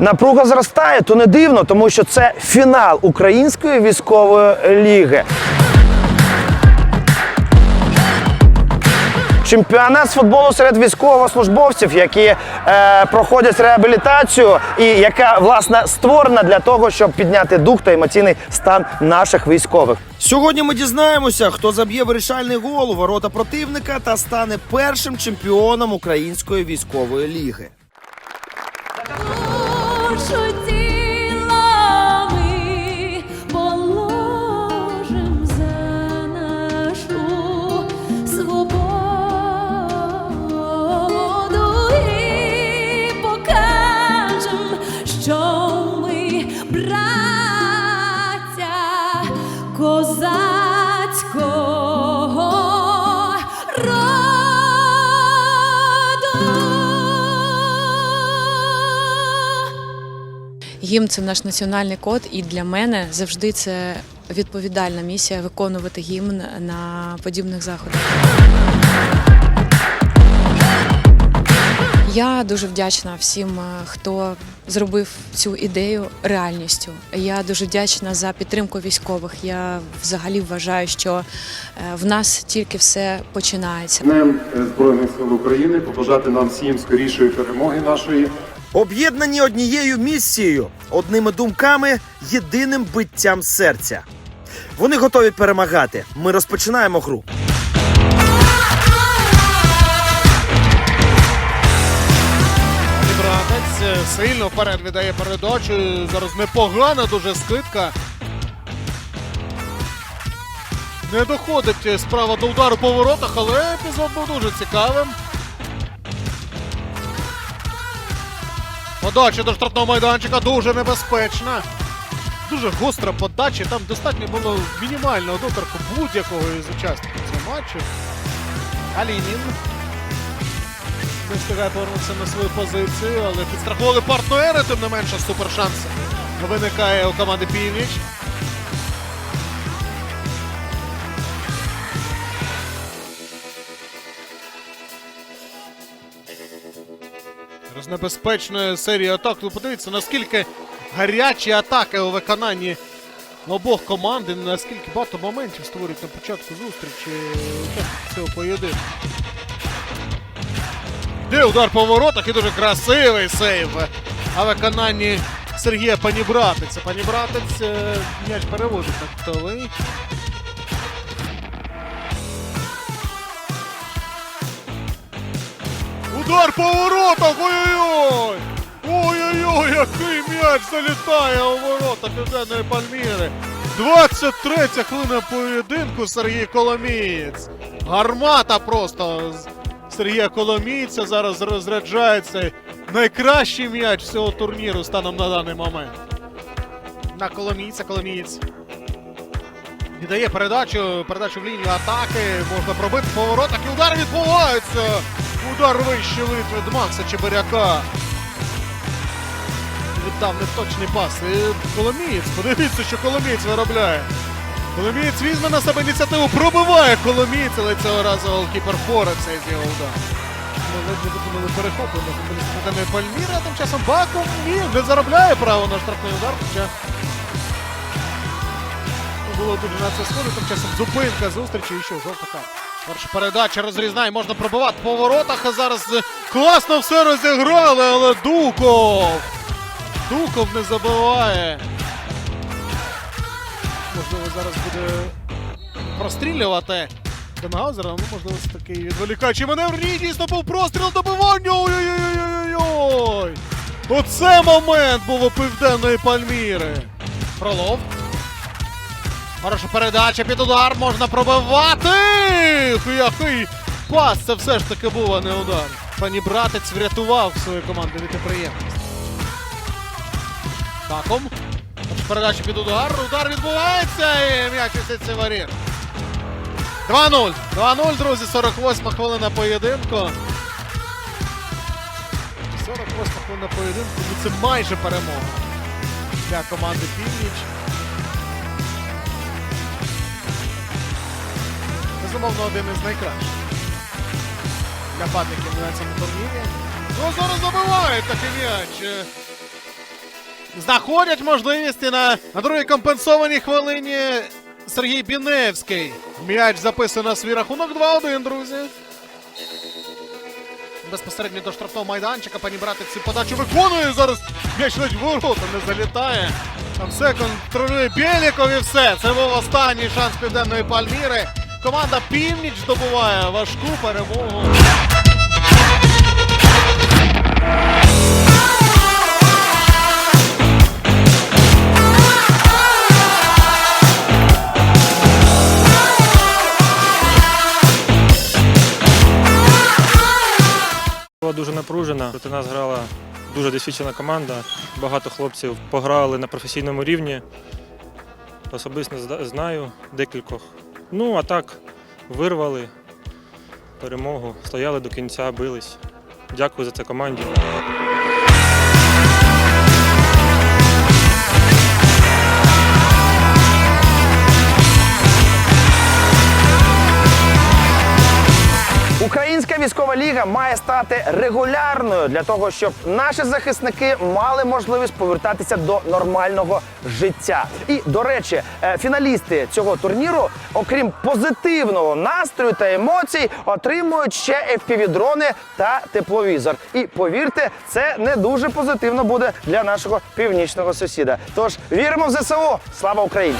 напруга зростає, то не дивно, тому що це фінал української військової ліги. Чемпіонат з футболу серед військовослужбовців, які е, проходять реабілітацію, і яка власне створена для того, щоб підняти дух та емоційний стан наших військових. Сьогодні ми дізнаємося, хто заб'є вирішальний гол у ворота противника та стане першим чемпіоном української військової ліги. Душу тіла положим за нашу свободу і покажем, що ми браття козацького Гімн це наш національний код, і для мене завжди це відповідальна місія виконувати гімн на подібних заходах. Я дуже вдячна всім, е, хто зробив цю ідею реальністю. Я дуже вдячна за підтримку військових. Я взагалі вважаю, що е, в нас тільки все починається. Днем Збройних сил України побажати нам всім скорішої перемоги нашої. Об'єднані однією місією, одними думками, єдиним биттям серця. Вони готові перемагати. Ми розпочинаємо гру. Братець е, сильно вперед віддає передачу. Зараз непогана дуже скидка. Не доходить е, справа до удару по воротах, але епізод був дуже цікавим. Подача до штрафного майданчика дуже небезпечна. Дуже гостра подача. Там достатньо було мінімального доторку будь-якого із учасників цього матчу. Алінін не встигає повернутися на свою позицію, але підстрахували партнери, тим не менше супершанс виникає у команди Північ. Зараз небезпечна серія атак. Ви подивіться, наскільки гарячі атаки у виконанні обох команд, і наскільки багато моментів створюють на початку зустрічі цього поєдинку. Де удар по воротах і дуже красивий сейв. А виконанні Сергія Панібратиця. Панібратець е, м'яч переводить на кутовий. Удар по воротах! Ой-ой-ой! Ой-ой-ой, який м'яч залітає у ворота Південної Пальміри. 23 хвилина поєдинку Сергій Коломієць. Гармата просто Сергія Коломійця зараз розряджається. Найкращий м'яч всього турніру станом на даний момент. На Коломійця, Коломієць. Віддає передачу, передачу в лінію атаки. Можна пробити по воротах і удар відбувається. Удар вище вид від Чебиряка. Віддав неточний пас. І Коломієць. Подивіться, що Коломієць виробляє. Коломієць візьме на себе ініціативу, пробиває Коломієць, але цього разу голкіпер впорався із його ударом. Ми ледь не виконали перехоплення футболістами Пальміра, тим часом Бакум ні, не заробляє право на штрафний удар, хоча ну, було дуже на це схоже, тим часом зупинка зустрічі і що, жовта карта. Перша передача розрізнає, можна пробивати по воротах, а зараз е, класно все розіграли, але Дуков! Дуков не забиває. Можливо, зараз буде прострілювати Денгаузера, ну, можливо, це такий відволікаючий маневр. Ні, був простріл добивання. Ой-ой-ой-ой-ой! Оце момент був у південної Пальміри. Фролов. Хороша передача під удар, можна пробивати. Який пас, це все ж таки був, а не удар. Пані братець врятував свою команду від неприємності. Таком. Передача під удар. Удар відбувається і м'яч у воріт. 2-0. 2-0, друзі. 48 хвилина поєдинку. 48 хвилина поєдинку. Це майже перемога для команди Північ. Безумовно, один із найкращих для падників на цьому турнірі. Ну, зараз забиває такий м'яч. Знаходять можливість і на, на другій компенсованій хвилині Сергій Біневський. М'яч записує на свій рахунок 2-1, друзі. Безпосередньо до штрафного майданчика пані брати цю подачу виконує зараз. М'яч ледь ворота не залітає. Там все контролює Бєліков і все. Це був останній шанс південної Пальміри. Команда Північ здобуває важку перемогу. Була дуже напружена. Проти нас грала дуже досвідчена команда. Багато хлопців пограли на професійному рівні. Особисто знаю декількох. Ну, а так, вирвали перемогу, стояли до кінця, бились. Дякую за це команді. Українська ліга має стати регулярною для того, щоб наші захисники мали можливість повертатися до нормального життя. І до речі, е, фіналісти цього турніру, окрім позитивного настрою та емоцій, отримують ще FPV-дрони та тепловізор. І повірте, це не дуже позитивно буде для нашого північного сусіда. Тож віримо в ЗСУ! Слава Україні!